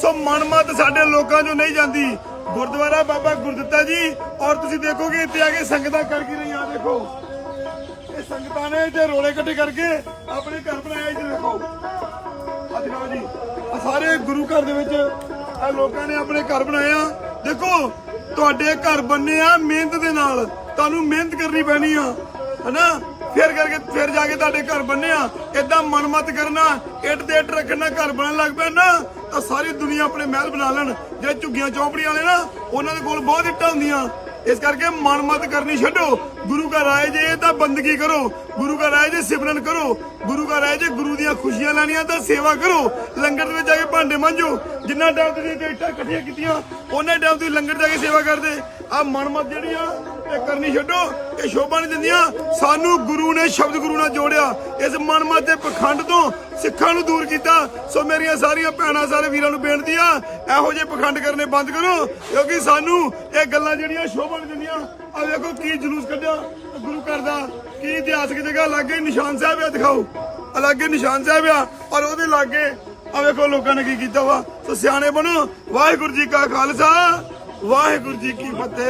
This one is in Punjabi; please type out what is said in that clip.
ਸੋ ਮਨਮਤ ਸਾਡੇ ਲੋਕਾਂ 'ਚੋਂ ਨਹੀਂ ਜਾਂਦੀ। ਗੁਰਦੁਆਰਾ ਬਾਬਾ ਗੁਰਦਿੱਤਾ ਜੀ, ਔਰ ਤੁਸੀਂ ਦੇਖੋਗੇ ਇੱਥੇ ਆ ਕੇ ਸੰਗਤਾਂ ਕਰ ਕੀ ਰਹੀਆਂ ਦੇਖੋ। ਇਹ ਸੰਗਤਾਂ ਨੇ ਇੱਥੇ ਰੋਲੇ ਇਕੱਠੇ ਕਰਕੇ ਆਪਣੇ ਘਰ ਬਣਾਇਆ ਇੱਥੇ, ਦੇਖੋ। ਆ ਦਿਖਾਓ ਜੀ। ਆ ਸਾਰੇ ਗੁਰੂ ਘਰ ਦੇ ਵਿੱਚ ਆ ਲੋਕਾਂ ਨੇ ਆਪਣੇ ਘਰ ਬਣਾਇਆ। ਦੇਖੋ, ਤੁਹਾਡੇ ਘਰ ਬੰਨੇ ਆ ਮਿਹਨਤ ਦੇ ਨਾਲ। ਤੁਹਾਨੂੰ ਮਿਹਨਤ ਕਰਨੀ ਪੈਣੀ ਆ। ਹਨਾ? ਫਿਰ ਕਰਕੇ ਫਿਰ ਜਾ ਕੇ ਤੁਹਾਡੇ ਘਰ ਬੰਨੇ ਆ ਇਦਾਂ ਮਨਮਤ ਕਰਨਾ, ਇੱਟ ਦੇ ਇੱਟ ਰੱਖਣਾ, ਘਰ ਬਣਨ ਲੱਗ ਪਿਆ ਨਾ, ਤਾਂ ਸਾਰੀ ਦੁਨੀਆ ਆਪਣੇ ਮਹਿਲ ਬਣਾ ਲੈਣ। ਜਿਹੜੇ ਝੁੱਗੀਆਂ ਚੌਪੜੀਆਂ ਵਾਲੇ ਨਾ, ਉਹਨਾਂ ਦੇ ਕੋਲ ਬਹੁਤ ਇੱਟਾਂ ਹੁੰਦੀਆਂ। ਇਸ ਕਰਕੇ ਮਨਮਤ ਕਰਨੀ ਛੱਡੋ। ਗੁਰੂ ਘਰ ਆਏ ਜੇ, ਤਾਂ ਬੰਦਗੀ ਕਰੋ। ਗੁਰੂ ਘਰ ਆਏ ਜੇ, ਸਿਮਰਨ ਕਰੋ। ਗੁਰੂ ਘਰ ਆਏ ਜੇ, ਗੁਰੂ ਦੀਆਂ ਖੁਸ਼ੀਆਂ ਲੈਣੀਆਂ, ਤਾਂ ਸੇਵਾ ਕਰੋ। ਲੰਗਰ ਦੇ ਵਿੱਚ ਜਾ ਕੇ ਭਾਂਡੇ ਮਾਂਜੋ। ਜਿੰਨਾ ਟਾਈਮ ਤੁਸੀਂ ਇੱਟਾਂ ਇਕੱਠੀਆਂ ਕੀਤੀਆਂ, ਉਹਨਾਂ ਟਾਈਮ ਤੁਸੀਂ ਲੰਗਰ ਜਾ ਕੇ ਸੇਵਾ ਕਰਦੇ। ਆ ਮਨਮਤ ਜਿਹੜੀ ਆ ਇਹ ਕਰਨੀ ਛੱਡੋ ਇਹ ਸ਼ੋਭਾ ਨਹੀਂ ਦਿੰਦੀਆਂ। ਸਾਨੂੰ ਗੁਰੂ ਨੇ ਸ਼ਬਦ ਗੁਰੂ ਨਾਲ ਜੋੜਿਆ। ਇਸ ਮਨਮਤ ਦੇ ਪਖੰਡ ਤੋਂ ਸਿੱਖਾਂ ਨੂੰ ਦੂਰ ਕੀਤਾ। ਸੋ ਮੇਰੀਆਂ ਸਾਰੀਆਂ ਭੈਣਾਂ ਸਾਰੇ ਵੀਰਾਂ ਨੂੰ ਬੇਨਤੀ ਆ, ਇਹੋ ਜਿਹੇ ਪਖੰਡ ਕਰਨੇ ਬੰਦ ਕਰੋ। ਕਿਉਂਕਿ ਸਾਨੂੰ ਇਹ ਗੱਲਾਂ ਜਿਹੜੀਆਂ ਸ਼ੋਭਾ ਨਹੀਂ ਦਿੰਦੀਆਂ ਆ ਵੇਖੋ ਕੀ ਜਲੂਸ ਕੱਢਿਆ। ਗੁਰੂ ਘਰ ਦਾ ਕੀ ਇਤਿਹਾਸਕ ਜਗ੍ਹਾ, ਲਾਗੇ ਨਿਸ਼ਾਨ ਸਾਹਿਬ ਆ, ਦਿਖਾਓ। ਆ ਨਿਸ਼ਾਨ ਸਾਹਿਬ ਆ, ਔਰ ਉਹਦੇ ਲਾਗੇ ਆ ਵੇਖੋ ਲੋਕਾਂ ਨੇ ਕੀ ਕੀਤਾ ਵਾ। ਸੋ ਸਿਆਣੇ ਬਣੋ। ਵਾਹਿਗੁਰੂ ਜੀ ਕਾ ਖਾਲਸਾ, ਵਾਹਿਗੁਰੂ ਜੀ ਕੀ ਫਤਿਹ।